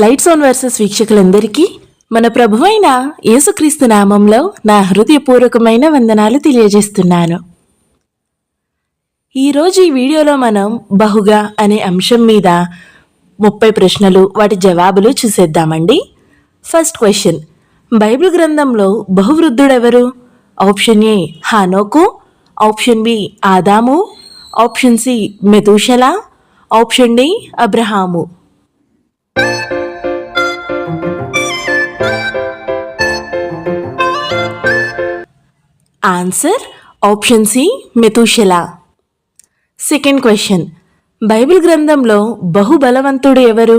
Lights on versus వీక్షకులందరికీ మన ప్రభువైన యేసుక్రీస్తు నామంలో నా హృదయపూర్వకమైన వందనాలు తెలియజేస్తున్నాను. ఈరోజు ఈ వీడియోలో మనం బహుగా అనే అంశం మీద ముప్పై ప్రశ్నలు వాటి జవాబులు చూసేద్దామండి. ఫస్ట్ క్వశ్చన్ బైబిల్ గ్రంథంలో బహువృద్ధుడెవరు? ఆప్షన్ ఏ హానోకు. ఆప్షన్ బి ఆదాము. ఆప్షన్ సి మెతూషల ఆప్షన్ డి అబ్రహాము. ఆన్సర్ ఆప్షన్ సి మెతూషల సెకండ్ క్వశ్చన్ బైబిల్ గ్రంథంలో బహుబలవంతుడు ఎవరు?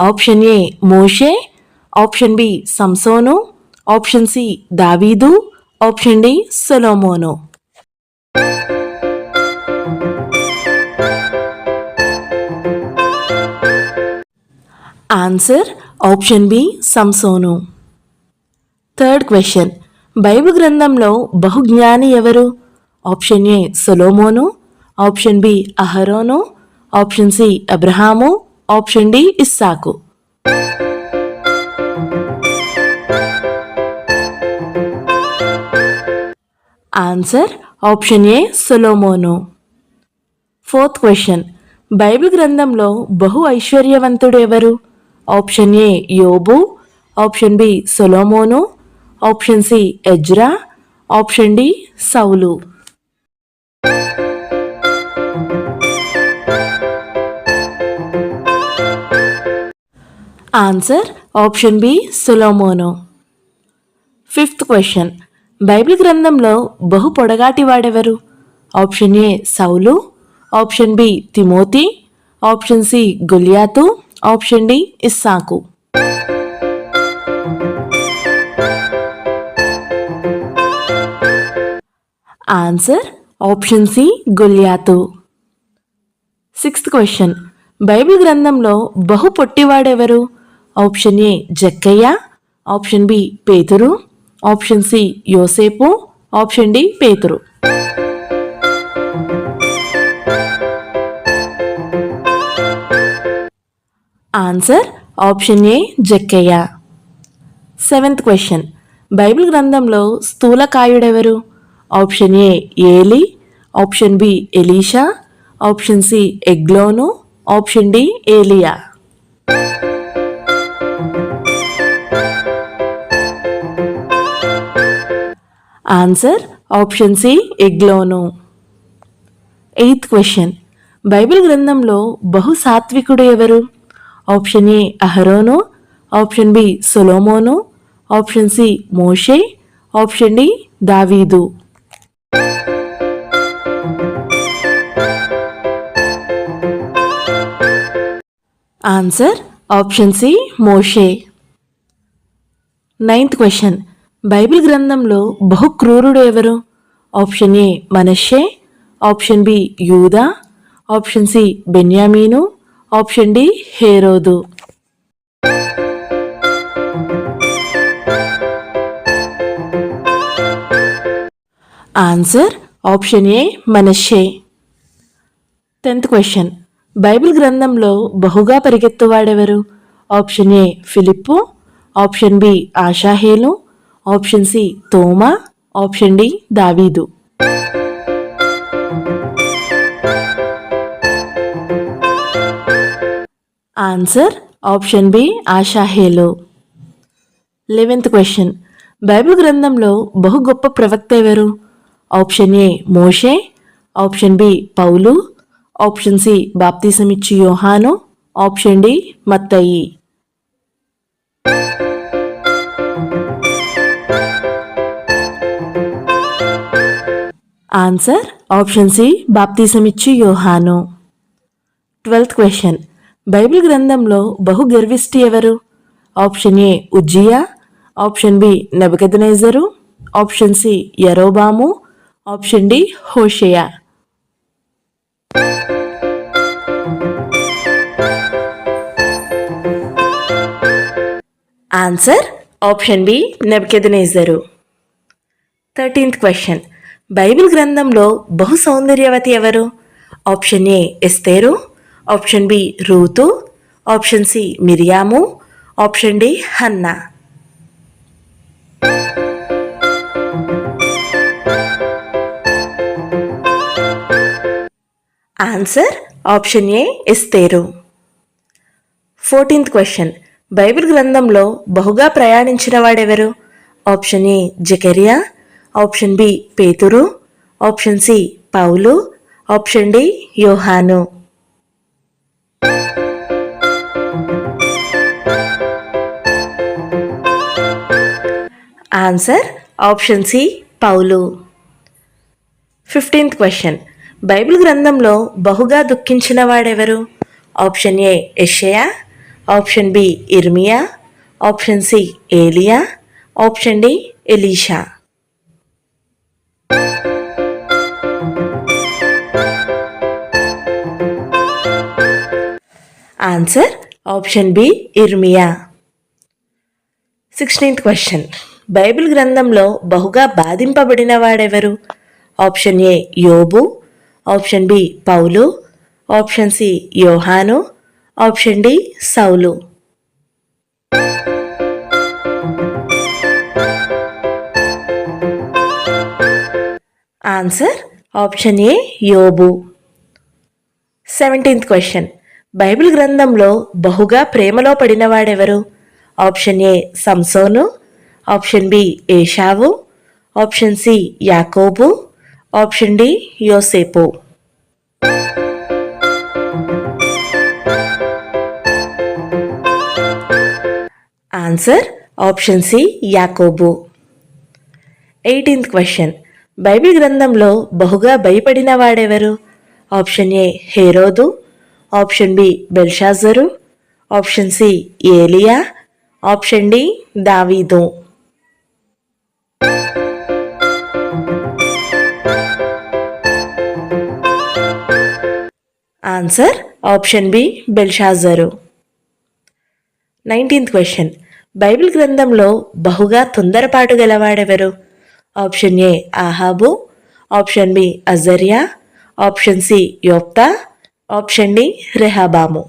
ఆప్షన్ ఏ మోషే ఆప్షన్ బి సంసోను ఆప్షన్ సి దావీదు ఆప్షన్ డి సొలోమోను ఆన్సర్ ఆప్షన్ బి సంసోను థర్డ్ క్వశ్చన్ బైబిల్ గ్రంథంలో బహుజ్ఞాని ఎవరు? ఆప్షన్ ఏ సొలోమోను ఆప్షన్ బి అహరోను ఆప్షన్ సి అబ్రహాము ఆప్షన్ డి ఇస్సాకు. Answer option A Solomon. Fourth question. Bible గ్రంథంలో బహు ఐశ్వర్యవంతుడు ఎవరు? ఆప్షన్ ఏ యోబు ఆప్షన్ బి సొలోమోను ఆప్షన్ సి ఎజ్రా ఆప్షన్ డి సౌలు. ఆన్సర్ ఆప్షన్ బి సులోమోను. Fifth question. బైబిల్ గ్రంథంలో బహు పొడగాటి వాడెవరు? Option A Saul option B Timothy option C గులియాతు option D ఇస్సాకు. ఆన్సర్ ఆప్షన్ సి గులియాతు సిక్స్త్ క్వశ్చన్ బైబిల్ గ్రంథంలో బహు పొట్టివాడెవరు? ఆప్షన్ ఏ జక్కయ్య. ఆప్షన్ బి పేతురు. ఆప్షన్ సి యోసేపు. ఆప్షన్ డి పేతురు. ఆన్సర్ ఆప్షన్ ఏ జక్కయ్య. సెవెంత్ క్వశ్చన్ బైబిల్ గ్రంథంలో స్థూలకాయుడెవరు? Option A Eli option B Elisha option C Eglon option D ఏలియా. ఆన్సర్ ఆప్షన్ సి ఎగ్లోను. Eighth question. బైబిల్ గ్రంథంలో బహు సాత్వికుడు ఎవరు? ఆప్షన్ ఏ అహరోను ఆప్షన్ బి సొలోమోను ఆప్షన్ సి మోషే ఆప్షన్ డి దావీదు. ఆన్సర్ ఆప్షన్ సి మోషే నైన్త్ క్వశ్చన్ బైబిల్ గ్రంథంలో బహు క్రూరుడు ఎవరు? ఆప్షన్ ఏ మనషే ఆప్షన్ బి యూదా ఆప్షన్ సి బెన్యామీను ఆప్షన్ డి హేరోదు ఆన్సర్ ఆప్షన్ ఏ మనషే టెన్త్ క్వశ్చన్ బైబిల్ గ్రంథంలో బహుగా పరిగెత్తువాడెవరు? ఆప్షన్ ఏ ఫిలిప్పు ఆప్షన్ బి ఆషాహేలు ఆప్షన్ సి తోమా ఆప్షన్ డి దావీదు. Answer option B ఆషాహేలు. Eleventh question. Bible గ్రంథంలో బహు గొప్ప ప్రవక్త ఎవరు? ఆప్షన్ ఏ మోషే ఆప్షన్ బి పౌలు ఆప్షన్ సి బాప్తిసమిచ్చి యోహాను ఆప్షన్ డి మత్తయి. ఆన్సర్ ఆప్షన్ సి బాప్తిసమిచ్చి యోహాను. Twelfth question. బైబిల్ గ్రంథంలో బహు గర్విష్టి ఎవరు? ఆప్షన్ ఏ ఉజ్జియా ఆప్షన్ బి నెబకదనైజరు ఆప్షన్ సి యరోబాము ఆప్షన్ డి హోషయా. ఆన్సర్ ఆప్షన్ బి నెబ్కెదనేజరు థర్టీన్త్ క్వశ్చన్ బైబిల్ గ్రంథంలో బహు సౌందర్యవతి ఎవరు? ఆప్షన్ ఏ ఎస్తేరు ఆప్షన్ బి రూతు option C Miriam option D Hannah answer option A Esther fourteenth question Bible గ్రంథంలో బహుగా ప్రయాణించిన వాడెవరు? ఆప్షన్ ఏ జకెరియా ఆప్షన్ బి పేతురు ఆప్షన్ సి పౌలు ఆప్షన్ డి యోహాను. ఆన్సర్ ఆప్షన్ సి పౌలు. Fifteenth question. బైబిల్ గ్రంథంలో బహుగా దుఃఖించిన వాడెవరు? ఆప్షన్ ఏ ఎషయా ఆప్షన్ బి ఇర్మియా ఆప్షన్ సి ఏలియా option D Elisha answer option B ఇర్మియా సిక్స్టీన్త్ క్వశ్చన్ బైబిల్ గ్రంథంలో బహుగా బాధింపబడిన వాడెవరు? ఆప్షన్ ఏ యోబు ఆప్షన్ బి పౌలు ఆప్షన్ సి యోహాను ఆప్షన్ డి సౌలు. ఆన్సర్ ఆప్షన్ ఏ యోబు. Seventeenth question. బైబిల్ గ్రంథంలో బహుగా ప్రేమలో పడినవాడెవరు? ఆప్షన్ ఏ సంసోను. ఆప్షన్ బి ఏషావు. ఆప్షన్ సి యాకోబు. ఆప్షన్ డి యోసేపు. ఆన్సర్ ఆప్షన్ సి యాకోబు ఎయిటీన్త్ క్వశ్చన్ బైబిల్ గ్రంథంలో బహుగా భయపడిన వాడెవరు? ఆప్షన్ ఏ హేరోదు ఆప్షన్ బి బెల్షాజరు ఆప్షన్ సి ఏలియా ఆప్షన్ డి దావీదు ఆన్సర్ ఆప్షన్ బి బెల్షాజరు నైన్టీన్త్ క్వశ్చన్. బైబిల్ గ్రంథంలో బహుగా తొందరపాటు గలవాడెవరు? ఆప్షన్ ఏ ఆహాబు ఆప్షన్ బి అజరియా ఆప్షన్ సి యోప్తా ఆప్షన్ డి రెహాబాము.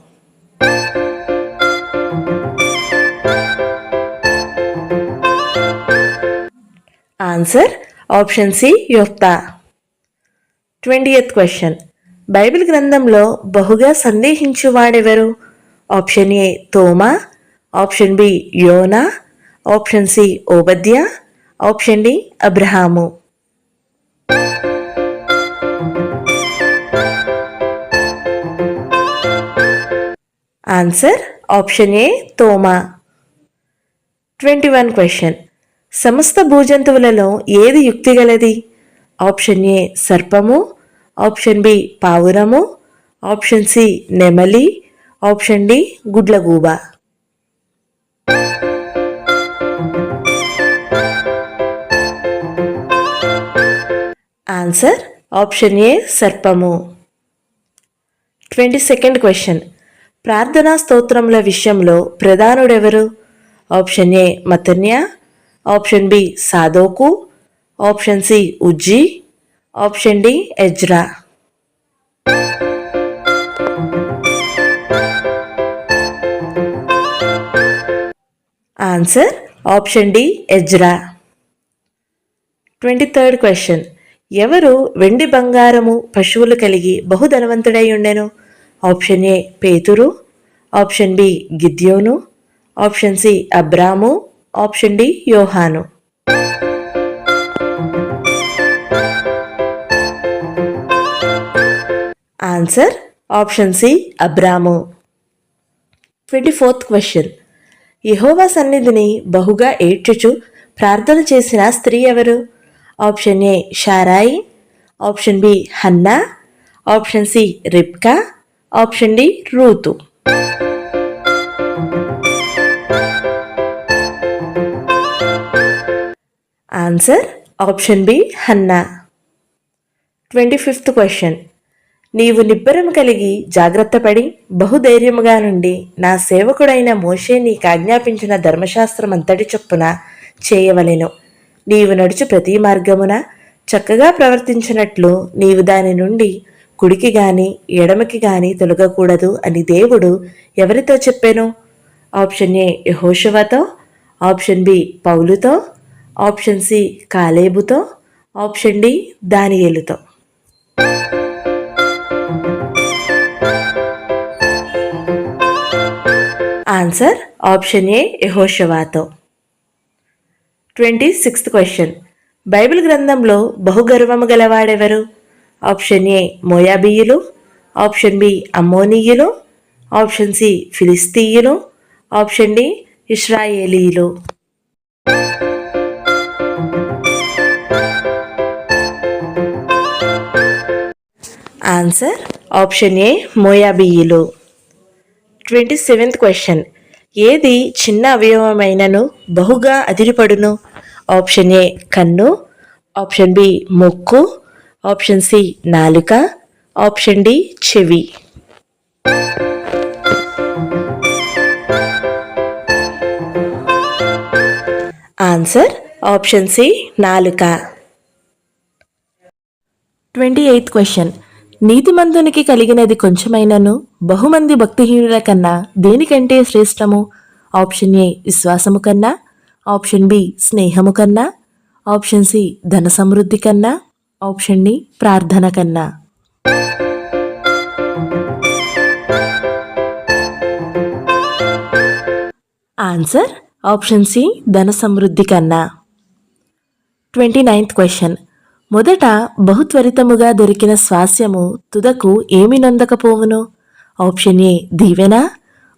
Answer option C యోప్తా. Twentieth question. Bible గ్రంథంలో బహుగా సందేహించువాడెవరు? ఆప్షన్ ఏ తోమా ఆప్షన్ బి యోనా ఆప్షన్ సి ఓబద్య ఆప్షన్ డి అబ్రహాము ఆన్సర్ ఆప్షన్ ఏ తోమా ట్వంటీ వన్ క్వశ్చన్ సమస్త భూజంతువులలో ఏది యుక్తి గలది? ఆప్షన్ ఏ సర్పము. ఆప్షన్ బి పావురము. ఆప్షన్ సి నెమలి. ఆప్షన్ డి గుడ్లగూబ. ఆన్సర్ ఆప్షన్ ఏ సర్పము. ట్వంటీ సెకండ్ క్వశ్చన్ ప్రార్థనా స్తోత్రముల విషయంలో ప్రధానుడెవరు? ఆప్షన్ ఏ మతన్య ఆప్షన్ బి సాదోకు. ఆప్షన్ సి ఉజ్జి. ఆప్షన్ డి ఎజ్రా. ఆన్సర్ ఆప్షన్ డి ఎజ్రా. ట్వంటీ థర్డ్ క్వశ్చన్ ఎవరు వెండి బంగారము పశువులు కలిగి బహుధనవంతుడై ఉండెను? ఆప్షన్ ఏ పేతురు ఆప్షన్ బి గిద్యోను ఆప్షన్ సి అబ్రాము ఆప్షన్ డి యోహాను. ఆన్సర్ ఆప్షన్ సి అబ్రాము. Twenty fourth question. యహోవా సన్నిధిని బహుగా ఏడ్చుచు ప్రార్థన చేసిన స్త్రీ ఎవరు? Option A Sarai option B Hannah option C రిప్కా option D Ruth answer option B Hannah twenty fifth question నీవు నిబ్బరం కలిగి జాగ్రత్తపడి బహుధైర్యముగా నుండి నా సేవకుడైన మోషే నీకు ఆజ్ఞాపించిన ధర్మశాస్త్రం అంతటి చొప్పున చేయవలెను. నీవు నడుచు ప్రతి మార్గమున చక్కగా ప్రవర్తించినట్లు నీవు దాని నుండి కుడికి గాని ఎడమకి గాని తొలగకూడదు అని దేవుడు ఎవరితో చెప్పాను? ఆప్షన్ ఏ యహోషవతో ఆప్షన్ బి పౌలుతో ఆప్షన్ సి కాలేబుతో ఆప్షన్ డి దానియేలుతో. Answer option A యహోషవాతో. Twenty sixth question. Bible గ్రంథంలో బహుగర్వము గలవాడెవరు? ఆప్షన్ ఏ మోయాబీయులు ఆప్షన్ బి అమ్మోనీయులు ఆప్షన్ సి ఫిలిస్తీయులు ఆప్షన్ డి ఇస్రాయేలీయులు. Answer option A మోయాబీయులు. Twenty seventh question. ఏది చిన్న అవయవమైనను బహుగా అదిరిపడును ఆప్షన్ ఏ కన్ను ఆప్షన్ బి ముక్కు ఆప్షన్ సి నాలుక ఆప్షన్ డి చెవి. ఆన్సర్ ఆప్షన్ సి నాలుక. Twenty eighth question. నీతిమంతునికి కలిగినది కొంచెమైనను బహుమంది భక్తిహీనుల కన్నా దేనికంటే శ్రేష్టము? ఆప్షన్ ఏ విశ్వాసము కన్నా ఆప్షన్ బి స్నేహము కన్నా ఆప్షన్ సి ధన సమృద్ధి కన్నా ఆప్షన్ డి ప్రార్థన కన్నా. ఆన్సర్ ఆప్షన్ సి ధన సమృద్ధి కన్నా. ట్వంటీ నైన్త్ క్వశ్చన్ మొదట బహుత్వరితముగా దొరికిన స్వాస్యము తుదకు ఏమి నొందకపోవును? ఆప్షన్ ఏ దీవెన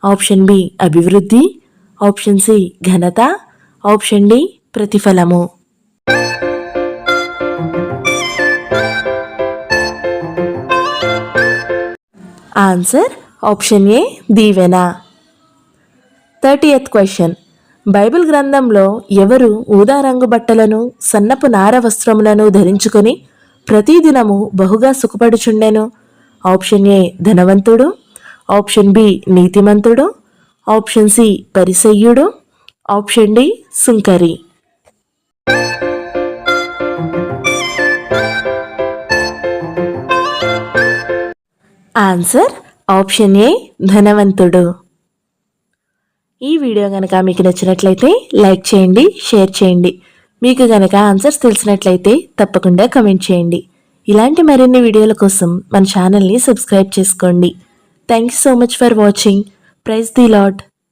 ఆప్షన్ బి అభివృద్ధి ఆప్షన్ సి ఘనత ఆప్షన్ డి ప్రతిఫలము. Answer option A Deevena. Thirtieth question. Bible గ్రంథంలో ఎవరు ఊదా రంగు బట్టలను సన్నపు నార వస్త్రములను ధరించుకొని ప్రతిదినము బహుగా సుఖపడుచుండెను? ఆప్షన్ ఏ ధనవంతుడు ఆప్షన్ బి నీతిమంతుడు ఆప్షన్ సి పరిసయ్యుడు ఆప్షన్ డి సుంకరి. ఆన్సర్ ఆప్షన్ ఏ ధనవంతుడు. ఈ వీడియో కనుక మీకు నచ్చినట్లయితే లైక్ చేయండి షేర్ చేయండి. మీకు కనుక ఆన్సర్స్ తెలిసినట్లయితే తప్పకుండా కమెంట్ చేయండి. ఇలాంటి మరిన్ని వీడియోల కోసం మన ఛానల్ని సబ్స్క్రైబ్ చేసుకోండి. Thank you so much for watching praise the Lord